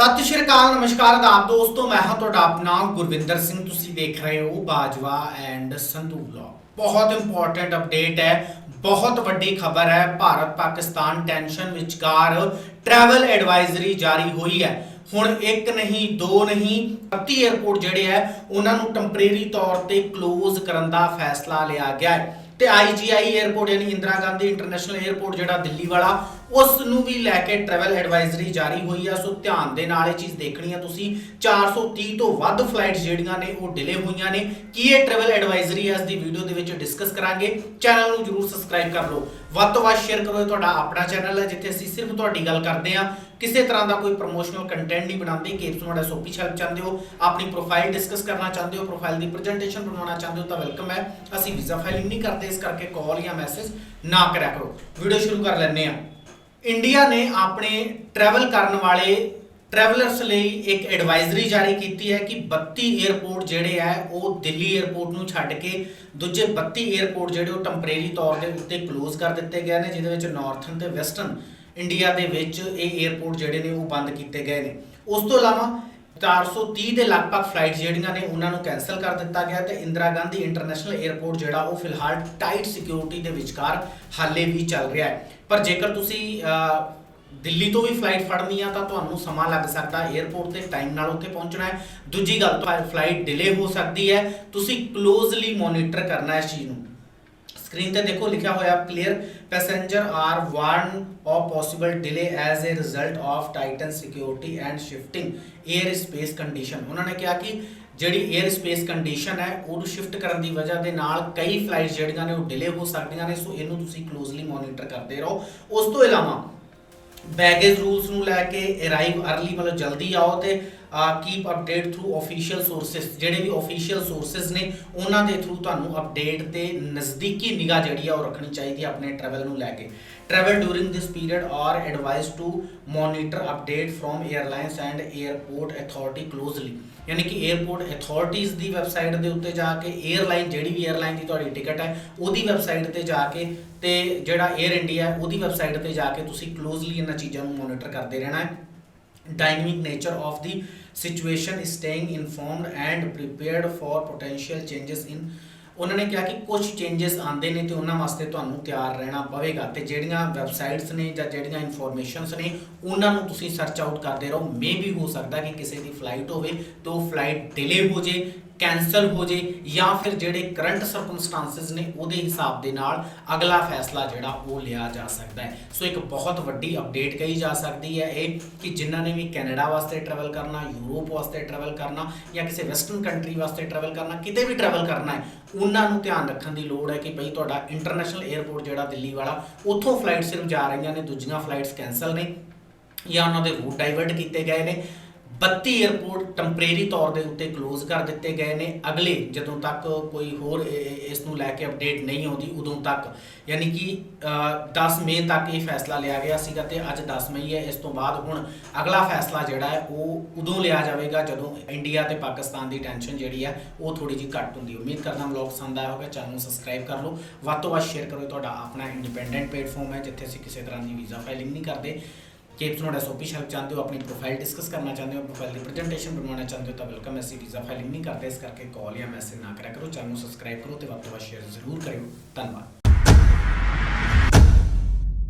ਸਤਿ ਸ਼੍ਰੀ ਅਕਾਲ, ਨਮਸਕਾਰ ਆਦਾਬ ਦੋਸਤੋ, ਮੈਂ ਹਾਂ ਤੁਹਾਡਾ ਆਪਣਾ ਗੁਰਵਿੰਦਰ ਸਿੰਘ, ਤੁਸੀਂ ਦੇਖ ਰਹੇ ਹੋ ਬਾਜਵਾ ਐਂਡ ਸੰਧੂ ਬਲੌਗ ਬਹੁਤ ਇੰਪੋਰਟੈਂਟ ਅਪਡੇਟ ਹੈ, ਬਹੁਤ ਵੱਡੀ ਖਬਰ ਹੈ, ਭਾਰਤ ਪਾਕਿਸਤਾਨ ਟੈਨਸ਼ਨ ਵਿਚਕਾਰ ਟਰੈਵਲ ਐਡਵਾਈਜ਼ਰੀ ਜਾਰੀ ਹੋਈ ਹੈ। ਹੁਣ ਇੱਕ ਨਹੀਂ, ਦੋ ਨਹੀਂ 30 에어ਪੋਰਟ ਜਿਹੜੇ ਹੈ, ਉਹਨਾਂ ਨੂੰ ਟੈਂਪਰੇਰੀ ਤੌਰ ਤੇ ਕਲੋਜ਼ ਕਰਨ ਦਾ ਫੈਸਲਾ ਲਿਆ ਗਿਆ ਹੈ। ਤੇ ਆਈਜੀਆਈ 에어ਪੋਰਟ ਯਾਨੀ ਇੰਦਰਾ ਗਾਂਧੀ ਇੰਟਰਨੈਸ਼ਨਲ 에어ਪੋਰਟ ਜਿਹੜਾ ਦਿੱਲੀ ਵਾਲਾ ਉਸ ਨੂੰ ਵੀ ਲੈ ਕੇ ਟਰੈਵਲ ਐਡਵਾਈਜ਼ਰੀ ਜਾਰੀ ਹੋਈ ਆ, ਸੋ ਧਿਆਨ ਦੇ ਨਾਲ ਇਹ ਚੀਜ਼ ਦੇਖਣੀ ਆ ਤੁਸੀਂ। 430 ਤੋਂ ਵੱਧ ਫਲਾਈਟਸ ਜਿਹੜੀਆਂ ਨੇ, ਉਹ ਡਿਲੇ ਹੋਈਆਂ ਨੇ। ਕੀ ਇਹ ਟਰੈਵਲ ਐਡਵਾਈਜ਼ਰੀ ਹੈ ਇਸ ਦੀ ਵੀਡੀਓ ਦੇ ਵਿੱਚ ਡਿਸਕਸ ਕਰਾਂਗੇ। ਚੈਨਲ ਨੂੰ ਜਰੂਰ ਸਬਸਕ੍ਰਾਈਬ ਕਰ ਲਓ। ਵੱਧ ਤੋਂ ਵੱਧ ਸ਼ੇਅਰ ਕਰੋ, ਇਹ ਤੁਹਾਡਾ ਆਪਣਾ ਚੈਨਲ ਹੈ ਜਿੱਥੇ ਅਸੀਂ ਸਿਰਫ ਤੁਹਾਡੀ ਗੱਲ ਕਰਦੇ ਆ। ਕਿਸੇ ਤਰ੍ਹਾਂ ਦਾ ਕੋਈ ਪ੍ਰੋਮੋਸ਼ਨਲ ਕੰਟੈਂਟ ਨਹੀਂ ਬਣਾਉਂਦੇ, ਕਿ ਤੁਹਾਡਾ ਸੋਪੀ ਹੈਲਪ ਚਾਹੁੰਦੇ ਹੋ, ਆਪਣੀ ਪ੍ਰੋਫਾਈਲ ਡਿਸਕਸ ਕਰਨਾ ਚਾਹੁੰਦੇ ਹੋ ਪ੍ਰੋਫਾਈਲ ਦੀ ਪ੍ਰੈਜੈਂਟੇਸ਼ਨ ਬਣਾਉਣਾ ਚਾਹੁੰਦੇ ਹੋ, ਤਾਂ ਵੈਲਕਮ ਹੈ। ਅਸੀਂ ਵੀਜ਼ਾ ਫਾਈਲਿੰਗ ਨਹੀਂ ਕਰਦੇ, ਇਸ ਕਰਕੇ ਕਾਲ ਜਾਂ ਮੈਸੇਜ ਨਾ ਕਰਿਆ ਕਰੋ। ਵੀਡੀਓ ਸ਼ੁਰੂ ਕਰ ਲੈਂਦੇ ਆ ਇੰਡੀਆ ਨੇ ਆਪਣੇ ਟਰੈਵਲ ਕਰਨ ਵਾਲੇ ਟਰੈਵਲਰਸ ਲਈ ਇੱਕ ਐਡਵਾਈਜ਼ਰੀ ਜਾਰੀ ਕੀਤੀ ਹੈ ਕਿ 32 ਏਅਰਪੋਰਟ ਜਿਹੜੇ ਆ ਉਹ ਦਿੱਲੀ ਏਅਰਪੋਰਟ ਨੂੰ ਛੱਡ ਕੇ ਦੂਜੇ 32 ਏਅਰਪੋਰਟ ਜਿਹੜੇ, ਉਹ ਟੈਂਪਰੇਰੀ ਤੌਰ ਦੇ ਉੱਤੇ ਕਲੋਜ਼ ਕਰ ਦਿੱਤੇ ਗਏ ਨੇ, ਜਿਹਦੇ ਵਿੱਚ ਨਾਰਥਨ ਤੇ ਵੈਸਟਰਨ ਇੰਡੀਆ ਦੇ ਵਿੱਚ ਇਹ ਏਅਰਪੋਰਟ ਜਿਹੜੇ ਨੇ, ਉਹ ਬੰਦ ਕੀਤੇ ਗਏ ਨੇ। ਉਸ ਤੋਂ ਇਲਾਵਾ 430 ਦੇ ਲਗਭਗ ਫਲਾਈਟ ਜਿਹੜੀਆਂ ਨੇ, ਉਹਨਾਂ ਨੂੰ ਕੈਨਸਲ ਕਰ ਦਿੱਤਾ ਗਿਆ ਤੇ ਇੰਦਰਾ ਗਾਂਧੀ ਇੰਟਰਨੈਸ਼ਨਲ 에ਅਰਪੋਰਟ ਜਿਹੜਾ ਉਹ ਫਿਲਹਾਲ ਟਾਈਟ ਸਿਕਿਉਰਿਟੀ ਦੇ ਵਿਚਕਾਰ ਹਾਲੇ ਵੀ ਚੱਲ ਰਿਹਾ ਹੈ। ਪਰ ਜੇਕਰ ਤੁਸੀਂ ਦਿੱਲੀ ਤੋਂ ਵੀ ਫਲਾਈਟ ਫੜਨੀ ਆ, ਤਾਂ ਤੁਹਾਨੂੰ ਸਮਾਂ ਲੱਗ ਸਕਦਾ 에ਅਰਪੋਰਟ ਤੇ ਟਾਈਮ ਨਾਲ ਉੱਥੇ ਪਹੁੰਚਣਾ ਹੈ। ਦੂਜੀ ਗੱਲ, ਤਾਂ ਫਲਾਈਟ ਡਿਲੇ ਹੋ ਸਕਦੀ ਹੈ। ਤੁਸੀਂ ਕਲੋਜ਼ਲੀ ਮੋਨੀਟਰ ਕਰਨਾ ਹੈ ਇਸ ਚੀਜ਼ ਨੂੰ। ਸਕਰੀਨ ਤੇ ਦੇਖੋ, ਲਿਖਿਆ ਹੋਇਆ clear passenger are warn of possible delay as a result of tighten security and shifting airspace condition ਉਹਨਾਂ ਨੇ ਕਿਹਾ ਕਿ ਜਿਹੜੀ 에ਅਰ ਸਪੇਸ ਕੰਡੀਸ਼ਨ ਹੈ, ਉਹਨੂੰ ਸ਼ਿਫਟ ਕਰਨ ਦੀ ਵਜ੍ਹਾ ਦੇ ਨਾਲ ਕਈ ਫਲਾਈਟਸ ਜਿਹੜੀਆਂ ਨੇ ਉਹ ਡਿਲੇ ਹੋ ਸਕਦੀਆਂ ਨੇ, ਸੋ ਇਹਨੂੰ ਤੁਸੀਂ ਕਲੋਜ਼ਲੀ ਮੋਨੀਟਰ ਕਰਦੇ ਰਹੋ। ਉਸ ਤੋਂ ਇਲਾਵਾ ਬੈਗੇਜ ਰੂਲਸ ਨੂੰ ਲੈ ਕੇ ਅਰਾਈਵ ਅਰਲੀ ਮਤਲਬ ਜਲਦੀ ਆਓ ਤੇ ਆ keep update through official sources ਜਿਹੜੇ ਵੀ ਅਫੀਸ਼ੀਅਲ ਸੋਰਸਸ ਨੇ, ਉਹਨਾਂ ਦੇ ਥਰੂ ਤੁਹਾਨੂੰ ਅਪਡੇਟ ਤੇ ਨਜ਼ਦੀਕੀ ਨਿਗਾਹ ਜਿਹੜੀ ਆ ਉਹ ਰੱਖਣੀ ਚਾਹੀਦੀ ਹੈ ਆਪਣੇ ਟਰੈਵਲ ਨੂੰ ਲੈ ਕੇ। Travel during this period are advise to monitor update from airlines and airport authority closely ਯਾਨੀ ਕਿ 에ਅਰਪੋਰਟ ਅਥਾਰਟੀਜ਼ ਦੀ ਵੈਬਸਾਈਟ ਦੇ ਉੱਤੇ ਜਾ ਕੇ 에ਅਰਲਾਈਨ ਜਿਹੜੀ ਵੀ 에ਅਰਲਾਈਨ ਦੀ ਤੁਹਾਡੀ ਟਿਕਟ ਹੈ, ਉਹਦੀ ਵੈਬਸਾਈਟ ਤੇ ਜਾ ਕੇ ਤੇ ਜਿਹੜਾ 에ਅਰ ਇੰਡੀਆ ਉਹਦੀ ਵੈਬਸਾਈਟ ਤੇ ਜਾ ਕੇ ਤੁਸੀਂ ਕਲੋਜ਼ਲੀ ਇਹਨਾਂ ਚੀਜ਼ਾਂ ਨੂੰ ਮੋਨੀਟਰ ਕਰਦੇ ਰਹਿਣਾ ਹੈ। Dynamic nature of the situation, staying informed and prepared for potential changes in, ਉਹਨਾਂ ਨੇ ਕਿਹਾ ਕਿ ਕੁਝ ਚੇਂजेस ਆਉਂਦੇ ਨੇ ਤੇ ਉਹਨਾਂ ਵਾਸਤੇ ਤੁਹਾਨੂੰ ਤਿਆਰ ਰਹਿਣਾ ਪਵੇਗਾ ਤੇ ਜਿਹੜੀਆਂ ਵੈਬਸਾਈਟਸ ਨੇ ਜਾਂ ਜਿਹੜੀਆਂ ਇਨਫੋਰਮੇਸ਼ਨਸ ਨੇ, ਉਹਨਾਂ ਨੂੰ ਤੁਸੀਂ ਸਰਚ ਆਊਟ ਕਰਦੇ ਰਹੋ। ਮੇ ਵੀ ਹੋ ਸਕਦਾ ਕਿ ਕਿਸੇ ਦੀ ਫਲਾਈਟ ਹੋਵੇ ਤੇ ਉਹ ਫਲਾਈਟ ਡਿਲੇ ਹੋ ਜੇ ਕੈਨਸਲ ਹੋ ਜੇ ਜਾਂ ਫਿਰ ਜਿਹੜੇ ਕਰੰਟ ਸਰਕਮਸਟੈਂਸਸ ਨੇ ਉਹਦੇ ਹਿਸਾਬ ਦੇ ਨਾਲ ਅਗਲਾ ਫੈਸਲਾ ਜਿਹੜਾ ਉਹ ਲਿਆ ਜਾ ਸਕਦਾ ਹੈ। ਸੋ ਇੱਕ ਬਹੁਤ ਵੱਡੀ ਅਪਡੇਟ ਕਹੀ ਜਾ ਸਕਦੀ ਹੈ ਇਹ ਕਿ ਜਿਨ੍ਹਾਂ ਨੇ ਵੀ ਕੈਨੇਡਾ ਵਾਸਤੇ ਟਰੈਵਲ ਕਰਨਾ, ਯੂਰਪ ਵਾਸਤੇ ਟਰੈਵਲ ਕਰਨਾ ਜਾਂ ਕਿਸੇ ਵੈਸਟਰਨ ਕੰਟਰੀ ਵਾਸਤੇ ਟਰੈਵਲ ਕਰਨਾ, ਕਿਤੇ ਵੀ ਟਰੈਵਲ ਕਰਨਾ ਹੈ, ਉਹਨਾਂ ਨੂੰ ਧਿਆਨ ਰੱਖਣ ਦੀ ਲੋੜ ਹੈ ਕਿ ਭਈ ਤੁਹਾਡਾ ਇੰਟਰਨੈਸ਼ਨਲ 에ਅਰਪੋਰਟ ਜਿਹੜਾ ਦਿੱਲੀ ਵਾਲਾ, ਉੱਥੋਂ ਫਲਾਈਟ ਸਿਰਫ ਜਾ ਰਹੀਆਂ ਨੇ, ਦੂਜੀਆਂ ਫਲਾਈਟਸ ਕੈਨਸਲ ਨੇ ਜਾਂ ਉਹਨਾਂ ਦੇ ਰੂਟ ਡਾਈਵਰਟ ਕੀਤੇ ਗਏ ਨੇ। 32 에ਅਰਪੋਰਟ ਟੈਂਪਰੇਰੀ ਤੌਰ ਦੇ ਉੱਤੇ ਕਲੋਜ਼ ਕਰ ਦਿੱਤੇ ਗਏ ਨੇ। ਅਗਲੇ ਜਦੋਂ ਤੱਕ ਕੋਈ ਹੋਰ ਇਸ ਨੂੰ ਲੈ ਕੇ ਅਪਡੇਟ ਨਹੀਂ ਆਉਂਦੀ ਉਦੋਂ ਤੱਕ। ਯਾਨੀ ਕਿ ਅ, 10 ਮਈ ਤੱਕ ਇਹ ਫੈਸਲਾ ਲਿਆ ਗਿਆ ਸੀਗਾ ਤੇ ਅੱਜ 10 ਮਈ ਹੈ। ਇਸ ਤੋਂ ਬਾਅਦ ਹੁਣ ਅਗਲਾ ਫੈਸਲਾ ਜਿਹੜਾ ਹੈ ਉਹ ਉਦੋਂ ਲਿਆ ਜਾਵੇਗਾ ਜਦੋਂ ਇੰਡੀਆ ਤੇ ਪਾਕਿਸਤਾਨ ਦੀ ਟੈਨਸ਼ਨ ਜਿਹੜੀ ਹੈ ਉਹ ਥੋੜੀ ਜਿਹੀ ਘੱਟ ਹੁੰਦੀ। ਉਮੀਦ ਕਰਦਾ ਵਲੌਗ ਪਸੰਦ ਆਇਆ ਹੋਵੇਗਾ ਚੈਨਲ ਨੂੰ ਸਬਸਕ੍ਰਾਈਬ ਕਰ ਲਓ। ਵੱਧ ਤੋਂ ਵੱਧ ਸ਼ੇਅਰ ਕਰੋ ਤੁਹਾਡਾ ਆਪਣਾ ਇੰਡੀਪੈਂਡੈਂਟ ਪਲੇਟਫਾਰਮ ਹੈ ਜਿੱਥੇ ਅਸੀਂ ਕਿਸੇ ਤਰ੍ਹਾਂ ਦੀ ਵੀਜ਼ਾ ਫਾਈਲਿੰਗ ਨਹੀਂ ਕਰਦੇ। ਕਿ ਤੁਸੀਂ ਤੁਹਾਡਾ ਸੋਪੀ ਹੈਲਪ ਚਾਹੁੰਦੇ ਹੋ, ਆਪਣੀ ਪ੍ਰੋਫਾਈਲ ਡਿਸਕਸ ਕਰਨਾ ਚਾਹੁੰਦੇ ਹੋ ਪ੍ਰੋਫਾਈਲ ਦੀ ਪ੍ਰੈਜੈਂਟੇਸ਼ਨ ਬਣਾਉਣਾ ਚਾਹੁੰਦੇ ਹੋ, ਤਾਂ ਵੈਲਕਮ ਐਸੀ ਵੀਜ਼ਾ ਫਾਈਲਿੰਗ ਨਹੀਂ ਕਰਦੇ, ਇਸ ਕਰਕੇ ਕਾਲ ਜਾਂ ਮੈਸੇਜ ਨਾ ਕਰਿਆ ਕਰੋ, ਚੈਨਲ ਨੂੰ ਸਬਸਕ੍ਰਾਈਬ ਕਰੋ ਤੇ ਵੱਧ ਤੋਂ ਵੱਧ ਸ਼ੇਅਰ ਜ਼ਰੂਰ ਕਰਿਓ। ਧੰਨਵਾਦ।